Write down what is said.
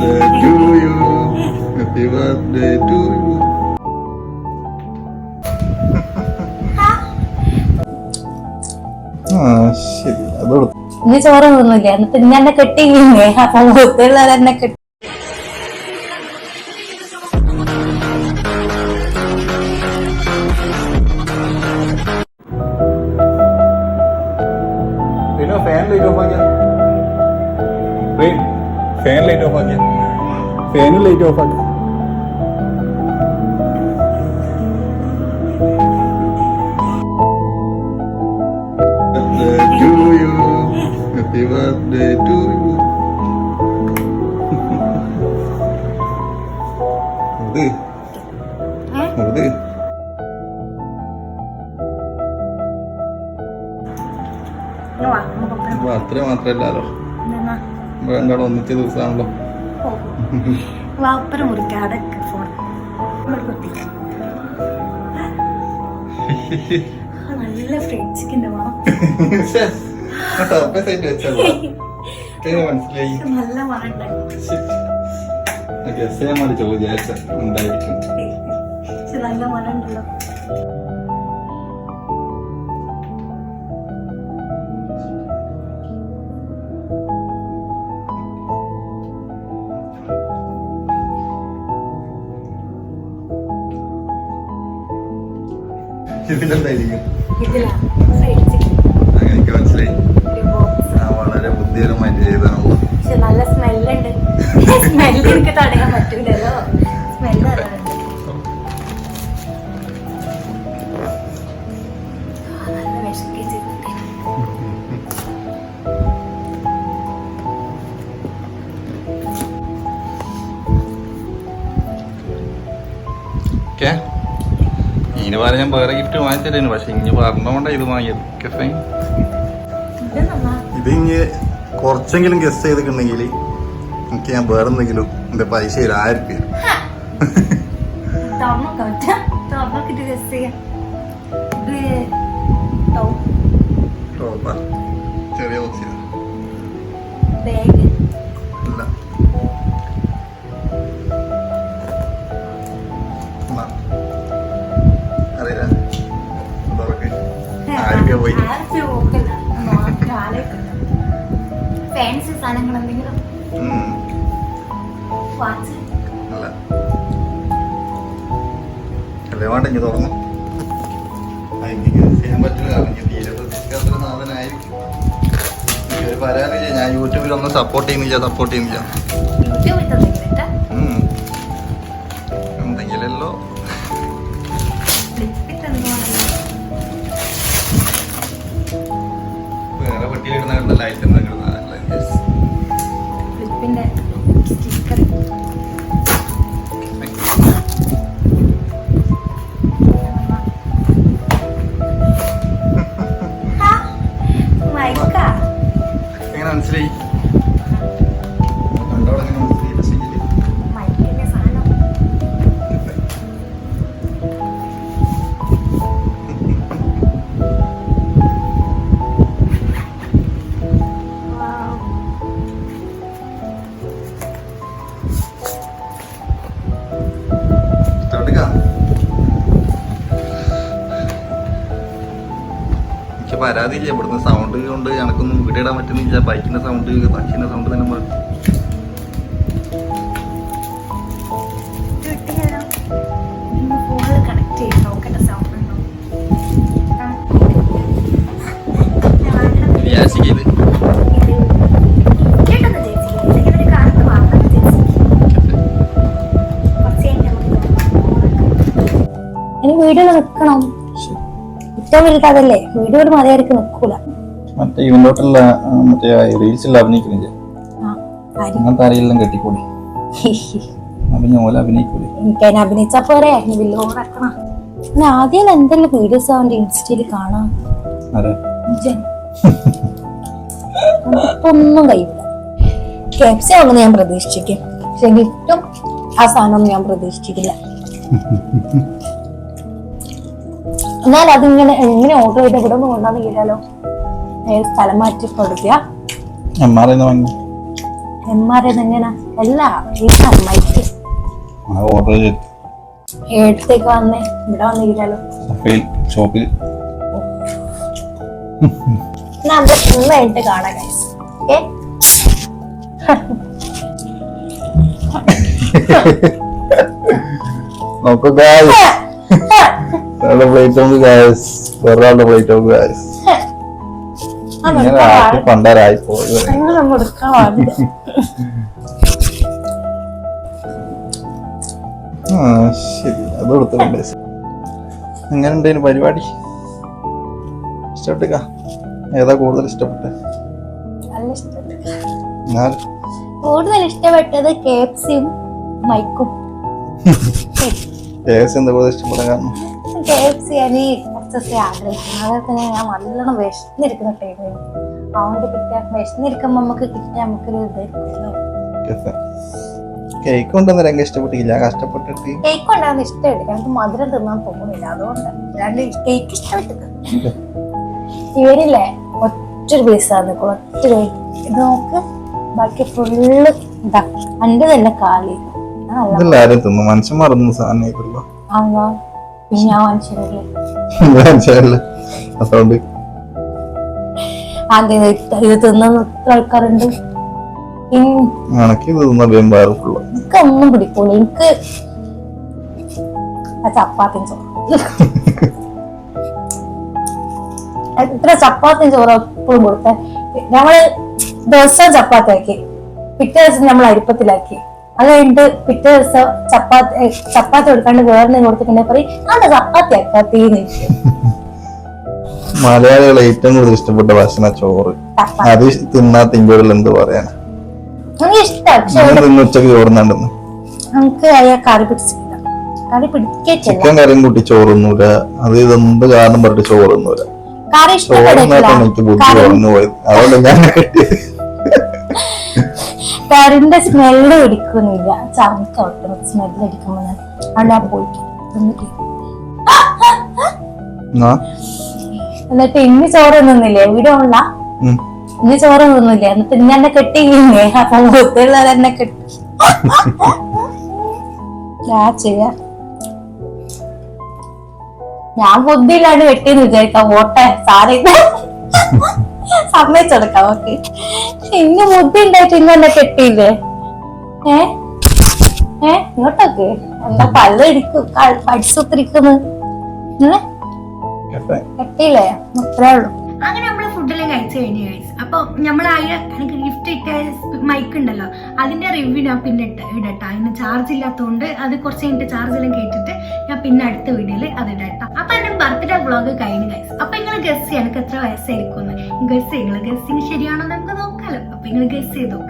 birthday to you. Happy birthday to you. ഇനി ചോറ് തിന്നില്ല എന്നിട്ട് ഇന്നെ എന്നെ കെട്ടിയില്ലേ അപ്പൊ മുത്തുള്ളത് എന്നെ കെട്ടി പിന്നെ ഫാൻ ലൈറ്റ് ഓഫ് ആക്കിയ ഫാൻ ലൈറ്റ് ഓഫ് ആക്കി. Happy birthday to you. അത്ര മാത്രല്ലല്ലോ രണ്ടാളും ഒന്നിച്ച ദിവസമാണല്ലോ. വാപ്പര മുറിക്കാതെ ഫോൺ നല്ല മനസ്സിലായി. വേണ്ടി ചോദിച്ച എന്തായിരിക്കും? ഇതിലെന്തായിരിക്കും എനിക്ക് മനസ്സിലായി. ആ വളരെ ബുദ്ധിപരമായിട്ട് ചെയ്തതാണല്ലോ പക്ഷെ നല്ല സ്മെല്ലുണ്ട്. സ്മെല്ല് എനിക്ക് തടയാൻ പറ്റൂലല്ലോ. സ്മെല്ല് അതാണ് ഇനി പറഞ്ഞ ഞാൻ വേറെ ഗിഫ്റ്റ് വാങ്ങിച്ചു പക്ഷെ ഇനി പറഞ്ഞോണ്ടാ ഇത് വാങ്ങിയത്. കെഫൈൻ ഫൈൻ ഇത് ഇനി കുറച്ചെങ്കിലും ഗസ് ചെയ്തിട്ടുണ്ടെങ്കിൽ എനിക്ക് ഞാൻ വേറെ എന്തെങ്കിലും എന്റെ പൈസ ഒരു ആയിരം രൂപ തുറന്നൊക്കെ പറ്റാ. രൂപ പോയി? ഫാൻസി സാധനങ്ങൾ എന്തെങ്കിലും? അല്ല. അല്ലേ വേണ്ട ഇനി തുറന്നു. എനിക്ക് ചെയ്യാൻ പറ്റില്ല. കാരണം എനിക്ക് തീരെ പ്രതീക്ഷിക്കാത്തൊരു സാധനമായിരിക്കും എനിക്കൊരു പരാതി ഇല്ല. ഞാൻ യൂട്യൂബിൽ ഒന്നും സപ്പോർട്ട് ചെയ്യുന്നില്ല. സപ്പോർട്ട് ചെയ്യുന്നില്ല la എനിക്ക് പരാതിയില്ല. ഇവിടുന്ന് സൗണ്ട് കൊണ്ട് എനക്കൊന്നും വീഡിയോ ഇടാൻ പറ്റുന്നില്ല ബൈക്കിന്റെ സൗണ്ട് ബൈക്കിന്റെ സൗണ്ട് തന്നെ ഏറ്റവും വലുത് അതല്ലേ വീഡിയോ മതിയായിരിക്കും നിൽക്കൂല മറ്റേ ഇവന്റോട്ടുള്ള മറ്റേ റീൽസിൽ അഭിനയിക്കുന്നില്ല? അങ്ങനത്തെ ആരെയെല്ലാം കെട്ടിക്കൂടി? അപ്പൊ ഞാൻ ഓല അഭിനയിക്കൂലേ എനിക്ക് അതിനെ അഭിനയിച്ചാ പോരെ. പിന്നെ ആദ്യം എന്തെല്ലാം വീഡിയോസ് അവന്റെ ഇൻസ്റ്റയിൽ കാണാം. ആവുമെന്ന് ഞാൻ പ്രതീക്ഷിക്കും പക്ഷെ ഗിഫ്റ്റും ആ സാധനം ഞാൻ പ്രതീക്ഷിച്ചിട്ടില്ല. എന്നാൽ അതിങ്ങനെ എങ്ങനെ ഓർഡർ ചെയ്ത് ഇവിടെ നിന്ന് കൊണ്ടാന്ന് കേട്ടാലോ ഏത് സ്ഥലം മാറ്റി കൊടുക്കുക അമ്മാറിന്ന് വാങ്ങി എമ്മാരെ എങ്ങനെയാ അല്ല ഈ ഓർഡർ ചെയ്ത്. വന്നേ. ഇവിടെ വന്നിരിക്കാലോ ഷോപ്പിൽ കാണാം ഗൈസ് ഓക്കെ? നോക്കൂ ഗായ്സ് ഒരാളുടെ പ്ലേറ്റ് നോക്ക് ഗ്യാസ് വേറൊരാളുടെ പ്ലേറ്റ് നോക്ക് ഗ്യാസ് ഇങ്ങനെ പണ്ടാരായി പോയി അങ്ങനെ കൊടുക്കാൻ പാടില്ല. ആ ശരി. അത് കൊടുത്തിട്ടുണ്ട് എങ്ങനെ ഉണ്ടായിരുന്നു പരിപാടി? ഇഷ്ടപ്പെട്ടുക ഏതാ കൂടുതൽ ഇഷ്ടപ്പെട്ടത് കൂടുതൽ ഇഷ്ടപ്പെട്ടത് കെ മൈക്കും. കേസ് എന്താ കൂടുതൽ ഇഷ്ടപ്പെടാൻ കാരണം കെ എഫ് സി ഞാൻ കുറച്ച് ദിവസം ആഗ്രഹിക്കുന്നു. അതുപോലെ തന്നെ ഞാൻ നല്ലോണം വിശന്നിരിക്കുന്ന ടൈമിൽ അതുകൊണ്ട് കിട്ടിയ വിശന്നിരിക്കുമ്പോൾ നമുക്ക് കിട്ടിയ നമുക്കൊരു ഇതായിരിക്കുമല്ലോ കേക്ക്. കൊണ്ടൊന്നും രംഗം ഇഷ്ടപ്പെട്ടില്ല കഷ്ടപ്പെട്ടിട്ട്. കേക്ക് ഉണ്ടാകുന്ന ഇഷ്ടമില്ല. എനിക്ക് മധുരം തിന്നാൻ തോന്നുന്നില്ല അതുകൊണ്ട് കേക്ക് ഇഷ്ടപ്പെട്ടത്. ഇവരില്ലേ? ഒറ്റൊരു പീസാണ് ഒറ്റ ഇത് നോക്ക്. ബാക്കി ഫുള്ള് ഇതാ. അന്റെ തന്നെ കാലി. മനുഷ്യന്മാർ ഒന്നും സാധനം അതുകൊണ്ട് ആദ്യം ഇത് തിന്നുന്ന ആൾക്കാരുണ്ട്. എനിക്കൊന്നും പിടിക്കൂല. എനിക്ക് ചപ്പാത്തിയും ചോറ്. എത്ര ചപ്പാത്തിയും ചോറ് എപ്പോഴും കൊടുത്ത? ഞങ്ങൾ ദിവസം ചപ്പാത്തി ആക്കി പിറ്റേ ദിവസം നമ്മൾ അരിപ്പത്തിലാക്കി. അത് കഴിഞ്ഞിട്ട് പിറ്റേ ദിവസം ചപ്പാത്തി ചപ്പാത്തി കൊടുക്കാണ്ട് വേറെ കൊടുത്തിട്ടുണ്ടെങ്കിൽ പറയും അത് ചപ്പാത്തി ആക്കാത്തീന്ന് മലയാളികൾ ഏറ്റവും കൂടുതൽ ഇഷ്ടപ്പെട്ട ഭക്ഷണ ചോറ്. അത് തിന്നാ തിങ്കോടിൽ എന്ത് പറയാനാ? എനിക്ക് ഇഷ്ടമാണ് പക്ഷെ ഉച്ചയ്ക്ക് ചോറുന്നുണ്ടെന്ന് നമുക്ക് കറി പിടിച്ചില്ല കറി പിടിക്കച്ചില്ല ചിക്കൻ കറിയും കൂട്ടി ചോറൊന്നുമില്ല അത് ഇതെന്ത് കാരണം പറഞ്ഞിട്ട് ചോറൊന്നുമില്ല ഇഷ്ടപ്പെടില്ല എനിക്ക് ബുദ്ധി കറി കുറഞ്ഞു പോയത് അതുകൊണ്ട് ഞാൻ കറിന്റെ സ്മെല്ല് പിടിക്കുന്നില്ല. ചമക്ക ഒട്ടും സ്മെല്ല് അടിക്കുമ്പോ ഞാൻ അവിടെ പോയിട്ട് എന്നിട്ട് ഇന്ന് ചോറ് നിന്നില്ലേ വീഡിയോ ഉള്ള. ഇന്ന് ചോറ് തിന്നില്ല? എന്നിട്ട് ഇന്ന് എന്നെ കെട്ടിയില്ലേ? അപ്പൊ ബുദ്ധിയുള്ളത് എന്നെ കെട്ടി. ഞാൻ ചെയ്യാ. ഞാൻ ബുദ്ധിയിലാണ് കെട്ടിയെന്ന് വിചാരിക്കാം. ഓട്ടെ സാറി. സമ്മതിച്ചെടുക്കാം ഓക്കെ ഇന്ന് ബുദ്ധി ഉണ്ടായിട്ട് ഇന്ന് എന്നെ കെട്ടിയില്ലേ? ഏ? ഏ? ഇങ്ങോട്ടൊക്കെ. എന്താ പല്ലടിക്കും പഠിച്ചുത്തിരിക്കുന്നു ഏ? കേട്ടെ. കെട്ടിയില്ലേ? അത്രേ ഉള്ളൂ. അങ്ങനെ നമ്മൾ ഫുഡെല്ലാം കഴിച്ചു കഴിഞ്ഞു കഴിച്ചു അപ്പൊ നമ്മൾ എനിക്ക് ഗിഫ്റ്റ് ഇട്ട മൈക്ക് ഉണ്ടല്ലോ അതിന്റെ റിവ്യൂ ഞാൻ പിന്നെ ഇട്ട് ഇടട്ട. അതിന് ചാർജ് ഇല്ലാത്തതുകൊണ്ട് അത് കുറച്ച് കഴിഞ്ഞിട്ട് ചാർജ് എല്ലാം കേട്ടിട്ട് ഞാൻ പിന്നെ അടുത്ത വീഡിയോയിൽ അത് ഇടട്ട അപ്പൊ എന്റെ ബർത്ത്ഡേ വ്ളോഗ് കഴിഞ്ഞു ഗൈസ് അപ്പൊ നിങ്ങൾ ഗസ് ചെയ്യാൻ എത്ര വയസ്സായിരിക്കും ഗസ് ചെയ്യുന്നത് ഗസ്സിങ് ശരിയാണോ നമുക്ക് നോക്കാലോ. അപ്പൊ നിങ്ങൾ ഗസ് ചെയ്ത് നോക്കാം.